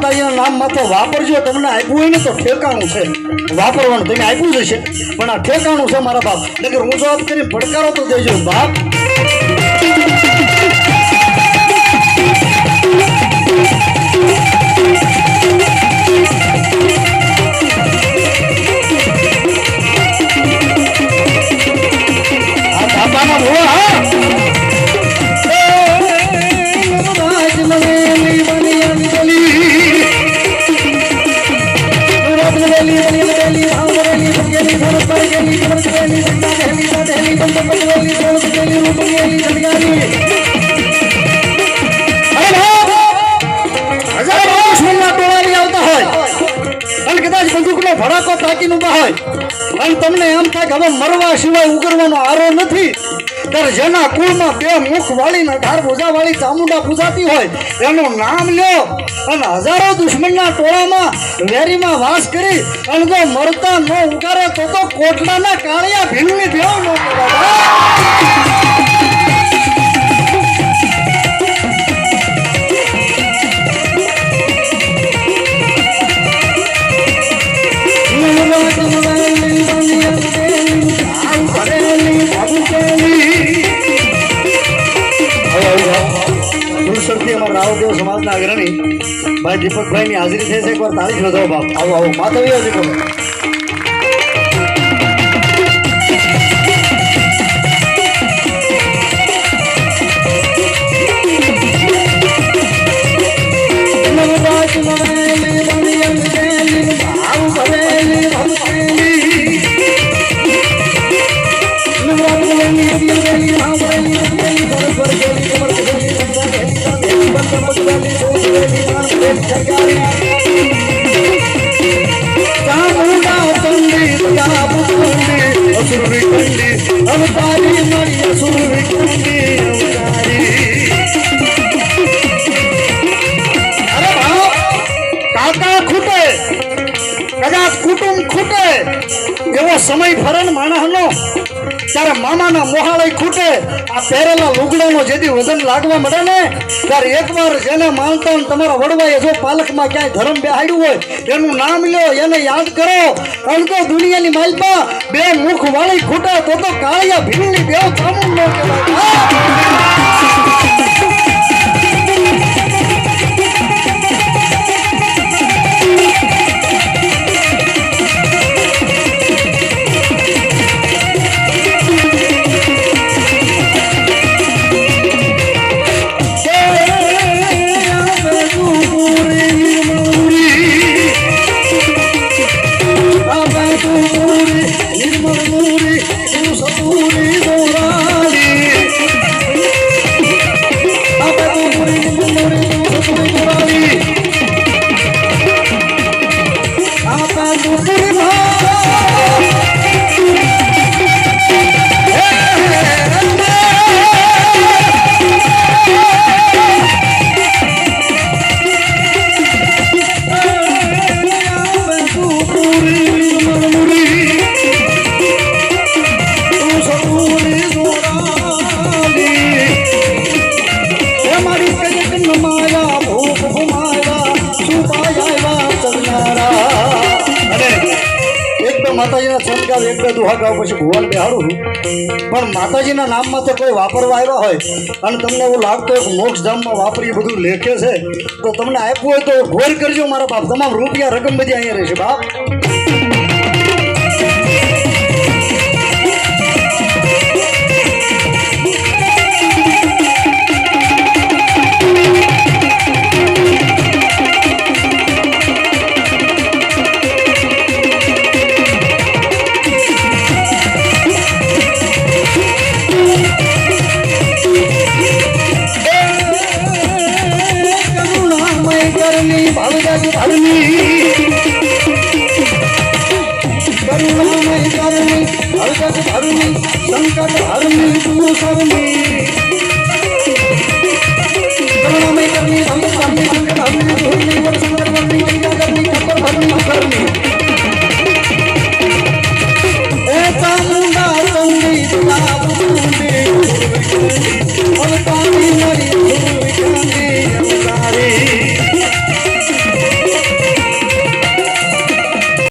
નામમાં તો વાપરજો, તમને આપ્યું હોય ને તો ઠેકાણું છે. વાપરવાનું તમે આપ્યું જ છે પણ આ ઠેકાણું છે મારા બાપ. નકર હું જવાબ કરીને પડકારો તો દેજો બાપ. જેના કુળમાં બે મુખ વાળી અઢાર ભુજા વાળી ચામુંડા પૂજાતી હોય એનું નામ લ્યો અને હજારો દુશ્મનના ટોળામાં વેરીમાં વાસ કરી અને જો મરતા ન ઉગારે તો તો કોટડાના કાળિયા ભીલની રાવદેવ સમાજના અગ્રણી ભાઈ દીપકભાઈ ની હાજરી છે. એકવાર તાળી જ વધાવો બાપ. આવો આવો. માધવી આવજો તમે અવતારી મળી અસુર વિખંડી અવતારી અરે બાપ કાકા ખૂટે કદાચ કુટુંબ ખૂટે એવો સમય ફરે માણસનો ત્યારે મામાના મોહાળય ખૂટે, આ પહેરેલા લુગડાનો જેથી વજન લાગવા મળે ને, ત્યારે એકવાર જેને માનતા તમારા વડવાએ જો પાલકમાં ક્યાંય ધરમ બેહાડ્યું હોય, એનું નામ લ્યો, એને યાદ કરો. કારણ તો દુનિયાની માલપા બે મુખ વાળી ખૂટે, તો તો કાળિયા ભીલની બે કામું ન કહેવાય માતાજીના સંસ્કાર એક બે દુહા ગાવ પછી ભુવન બેહાડું પણ માતાજીના નામમાં તો કોઈ વાપરવા આવ્યા હોય અને તમને એવું લાગતું હોય મોક્ષ ધામમાં વાપરી બધું લેખે છે, તો તમને આપ્યું હોય તો ઘોર કરજો મારા બાપ. તમામ રૂપિયા રકમ બધી અહીંયા રહેશે, બાપ. I'm gonna make a